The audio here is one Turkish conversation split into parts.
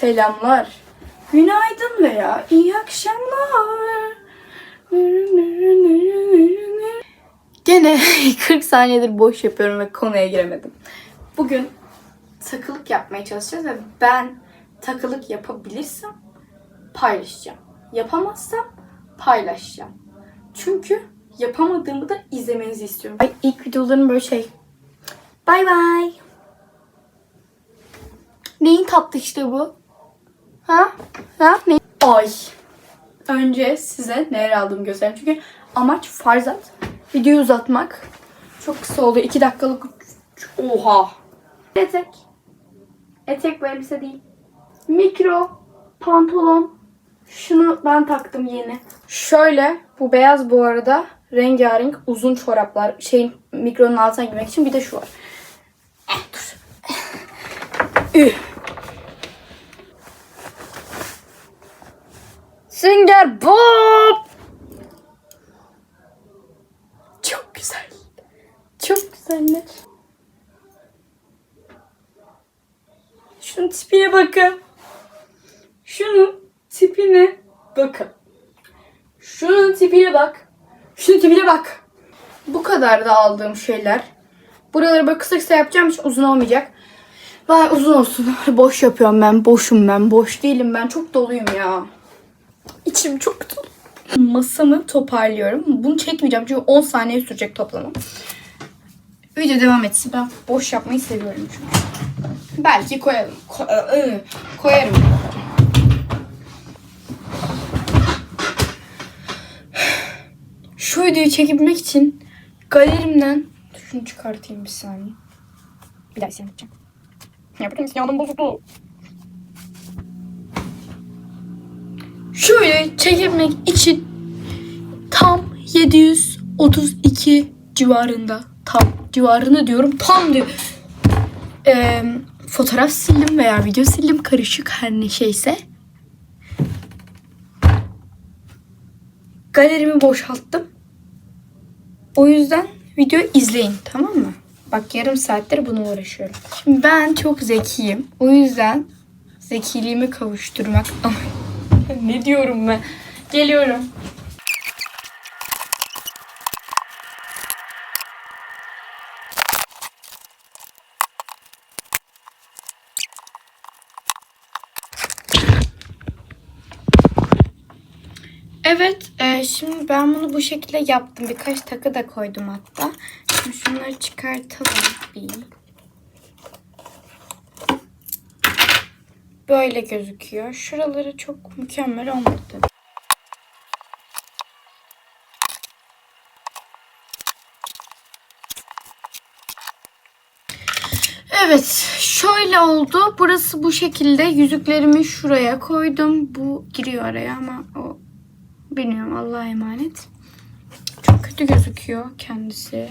Selamlar. Günaydın veya iyi akşamlar. Gene 40 saniyedir boş yapıyorum ve konuya giremedim. Bugün takılık yapmaya çalışacağız ve ben takılık yapabilirsem paylaşacağım. Yapamazsam paylaşacağım. Çünkü yapamadığımı da izlemenizi istiyorum. Ay, ilk videolarım böyle şey. Bay bay. Neyin tatlı işte bu? Ha? Ha? Ne? Ay. Önce size neler aldığımı göstereyim. Çünkü amaç farzat. Videoyu uzatmak. Çok kısa oldu. 2 dakikalık. Oha. Etek. Etek ve elbise değil. Mikro pantolon. Şunu ben taktım yeni. Şöyle. Bu beyaz bu arada. Rengarenk uzun çoraplar. Şeyin mikronun altına girmek için. Bir de şu var. Eh, dur. Üh. Sünger Bob. Çok güzel. Çok güzeller. Şunun tipine bakın. Şunun tipine bakın. Şunun tipine bak. Şunun tipine bak. Bu kadar da aldığım şeyler. Buraları böyle kısa kısa yapacağım için uzun olmayacak. Vay uzun olsun. Boş yapıyorum ben. Boşum ben. Boş değilim ben. Çok doluyum ya. İçim çok dolu. Masamı toparlıyorum. Bunu çekmeyeceğim çünkü 10 saniye sürecek toplamam. Video devam etsin. Ben boş yapmayı seviyorum çünkü. Belki koyalım. Ko- koyarım. Şu videoyu çekebilmek için galerimden şunu çıkartayım bir saniye. Bir daha sen yapacağım. Ya bakın yağdım bozuldu. Videoyu çekebilmek için tam 732 civarında tam civarında diyorum tam diyor. Ee, fotoğraf sildim veya video sildim karışık her ne şeyse. Galerimi boşalttım. O yüzden videoyu izleyin tamam mı? Bak yarım saattir bunu uğraşıyorum. Şimdi ben çok zekiyim. O yüzden zekiliğimi kavuşturmak ne diyorum ben? Geliyorum. Evet, e, şimdi ben bunu bu şekilde yaptım. Birkaç takı da koydum hatta. Şimdi şunları çıkartalım bir. Böyle gözüküyor. Şuraları çok mükemmel olmadı. Evet, şöyle oldu. Burası bu şekilde. Yüzüklerimi şuraya koydum. Bu giriyor araya ama o bilmiyorum Allah'a emanet. Çok kötü gözüküyor kendisi.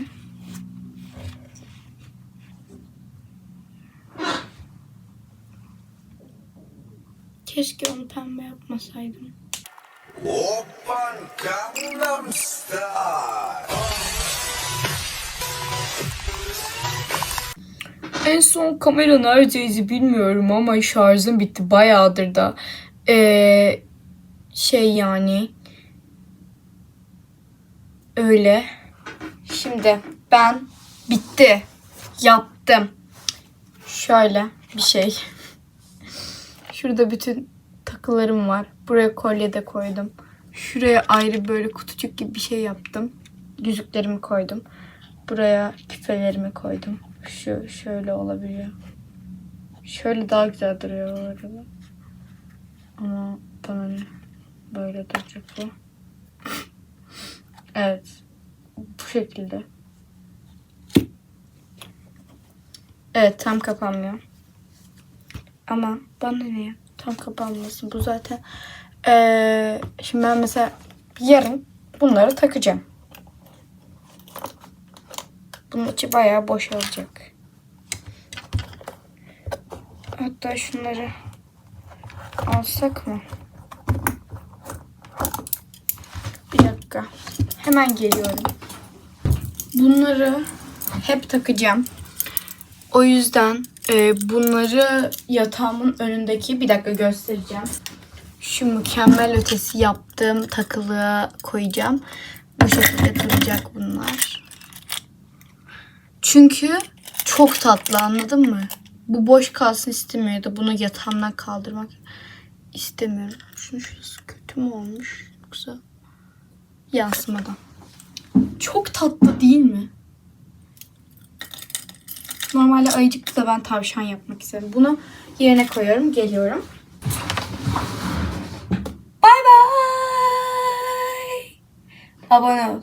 Keşke onu pembe yapmasaydım. Open Gangnam Style. En son kamera neredeydi bilmiyorum ama şarjım bitti bayağıdır da. Ee, şey yani. Öyle. Şimdi ben bitti. Yaptım. Şöyle bir şey. Şurada bütün takılarım var. Buraya kolye de koydum. Şuraya ayrı böyle kutucuk gibi bir şey yaptım. Yüzüklerimi koydum. Buraya küpelerimi koydum. Şu şöyle olabiliyor. Şöyle daha güzel duruyor bu arada. Ama bana ne? Böyle duracak bu. Evet. Bu şekilde. Evet tam kapanmıyor. Ama bana ne? Tam kapanmasın. Bu zaten ee, şimdi ben mesela yarın bunları takacağım. Bunun içi bayağı boşalacak. Hatta şunları alsak mı? Bir dakika. Hemen geliyorum. Bunları hep takacağım. O yüzden Ee, bunları yatağımın önündeki bir dakika göstereceğim. Şu mükemmel ötesi yaptığım takılığa koyacağım. Bu şekilde duracak bunlar. Çünkü çok tatlı anladın mı? Bu boş kalsın istemiyor ya da bunu yatağımdan kaldırmak istemiyorum. Şunun şurası kötü mü olmuş yoksa yansımadan. Çok tatlı değil mi? Normalde ayıcıklı da ben tavşan yapmak istedim. Bunu yerine koyuyorum. Geliyorum. Bay bay. Abone ol.